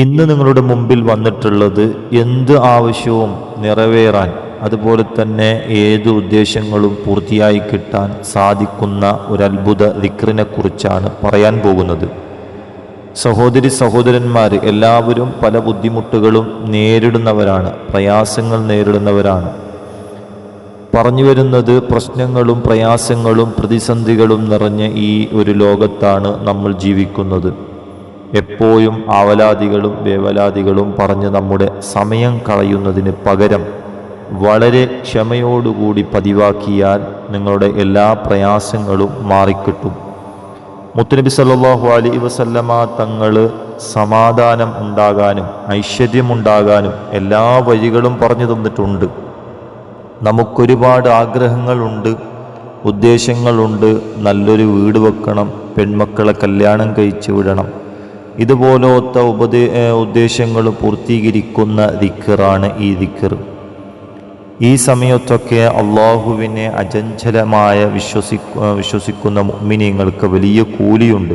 ഇന്ന് നിങ്ങളുടെ മുമ്പിൽ വന്നിട്ടുള്ളത് എന്ത് ആവശ്യവും നിറവേറാൻ അതുപോലെ തന്നെ ഏത് ഉദ്ദേശങ്ങളും പൂർത്തിയായി കിട്ടാൻ സാധിക്കുന്ന ഒരു അത്ഭുത ദിക്റിനെ കുറിച്ചാണ് പറയാൻ പോകുന്നത്. സഹോദരി സഹോദരന്മാർ എല്ലാവരും പല ബുദ്ധിമുട്ടുകളും നേരിടുന്നവരാണ് പ്രയാസങ്ങൾ നേരിടുന്നവരാണ്. പറഞ്ഞു വരുന്നത് പ്രശ്നങ്ങളും പ്രയാസങ്ങളും പ്രതിസന്ധികളും നിറഞ്ഞ ഈ ഒരു ലോകത്താണ് നമ്മൾ ജീവിക്കുന്നത്. എപ്പോഴും ആവലാദികളും വേവലാദികളും പറഞ്ഞ് നമ്മുടെ സമയം കളയുന്നതിന് പകരം വളരെ ക്ഷമയോടുകൂടി പതിവാക്കിയാൽ നിങ്ങളുടെ എല്ലാ പ്രയാസങ്ങളും മാറിക്കിട്ടും. മുത്തുനബി സല്ലാഹു അലൈഹി വസല്ലമ തങ്ങൾ സമാധാനം ഉണ്ടാകാനും ഐശ്വര്യമുണ്ടാകാനും എല്ലാ വഴികളും പറഞ്ഞു തന്നിട്ടുണ്ട്. നമുക്കൊരുപാട് ആഗ്രഹങ്ങളുണ്ട് ഉദ്ദേശങ്ങളുണ്ട്. നല്ലൊരു വീട് വെക്കണം പെൺമക്കളെ കല്യാണം കഴിച്ചു വിടണം. ഇതുപോലത്തെ ഉപദേ ഉദ്ദേശങ്ങൾ പൂർത്തീകരിക്കുന്ന ദിക്കറാണ് ഈ ദിക്കർ ഈ സമയത്തൊക്കെ അള്ളാഹുവിനെ അചഞ്ചലമായ വിശ്വസി വിശ്വസിക്കുന്ന മുഅ്മിനീങ്ങൾക്ക് വലിയ കൂലിയുണ്ട്.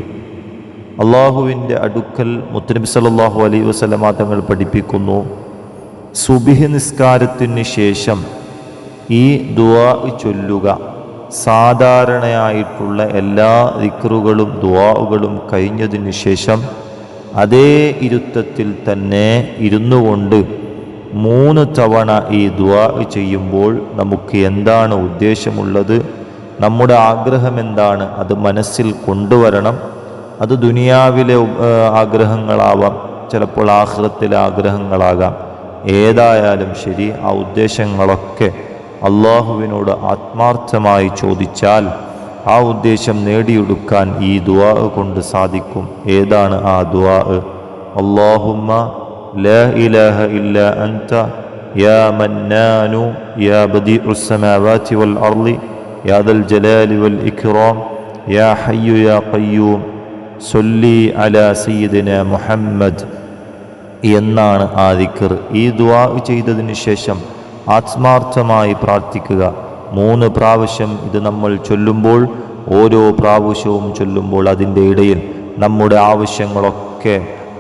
അള്ളാഹുവിന്റെ അടുക്കൽ മുത്തനബി സല്ലല്ലാഹു അലൈഹി വസല്ലമ തങ്ങൾ പഠിപ്പിക്കുന്നു. സുബിഹ് നിസ്കാരത്തിന് ശേഷം ഈ ദുവാ ചൊല്ലുക. സാധാരണയായിട്ടുള്ള എല്ലാ ദിക്റുകളും ദുആകളും കഴിഞ്ഞതിന് ശേഷം അതേ ഇരുത്തത്തിൽ തന്നെ ഇരുന്നു കൊണ്ട് മൂന്ന് തവണ ഈ ദുആ ചെയ്യുമ്പോൾ നമുക്ക് എന്താണ് ഉദ്ദേശമുള്ളത്? നമ്മുടെ ആഗ്രഹം എന്താണ്? അത് മനസ്സിൽ കൊണ്ടുവരണം. അത് ദുനിയാവിലെ ആഗ്രഹങ്ങളാവാം. ചിലപ്പോൾ ആഹ്റത്തിലെ ആഗ്രഹങ്ങളാകാം. ഏതായാലും ശരി ആ ഉദ്ദേശങ്ങളൊക്കെ അള്ളാഹുവിനോട് ആത്മാർത്ഥമായി ചോദിച്ചാൽ ആ ഉദ്ദേശം നേടിയെടുക്കാൻ ഈ ദുആ കൊണ്ട് സാധിക്കും ഏതാണ് ആ ദുആ അള്ളാഹുമ്മ لا إله إلا أنت يا منان يا بديع السماوات والأرض يا ذا الجلال والإكرام يا حي يا قيوم صلي على سيدنا محمد എന്നാണ് ആ ദിക്കർ ഈ ദുആ ചെയ്തതിന് ശേഷം ആത്മാർത്ഥമായി പ്രാർത്ഥിക്കുക മൂന്ന് പ്രാവശ്യം ഇത് നമ്മൾ ചൊല്ലുമ്പോൾ ഓരോ പ്രാവശ്യവും ചൊല്ലുമ്പോൾ അതിന്റെ ഇടയിൽ നമ്മുടെ ആവശ്യങ്ങളൊക്കെ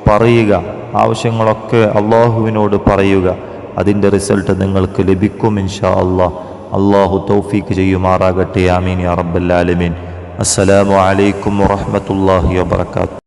പറയുക ആവശ്യങ്ങളൊക്കെ അള്ളാഹുവിനോട് പറയുക. അതിന്റെ റിസൾട്ട് നിങ്ങൾക്ക് ലഭിക്കും ഇൻഷാ അള്ളാഹ് അള്ളാഹു തൗഫീക്ക് ചെയ്യുമാറാകട്ടെ. ആമീൻ അറബല്ലാലമീൻ അസ്സലാമു അലൈക്കും വറഹ്മത്തുള്ളാഹി വബറകാതുഹു.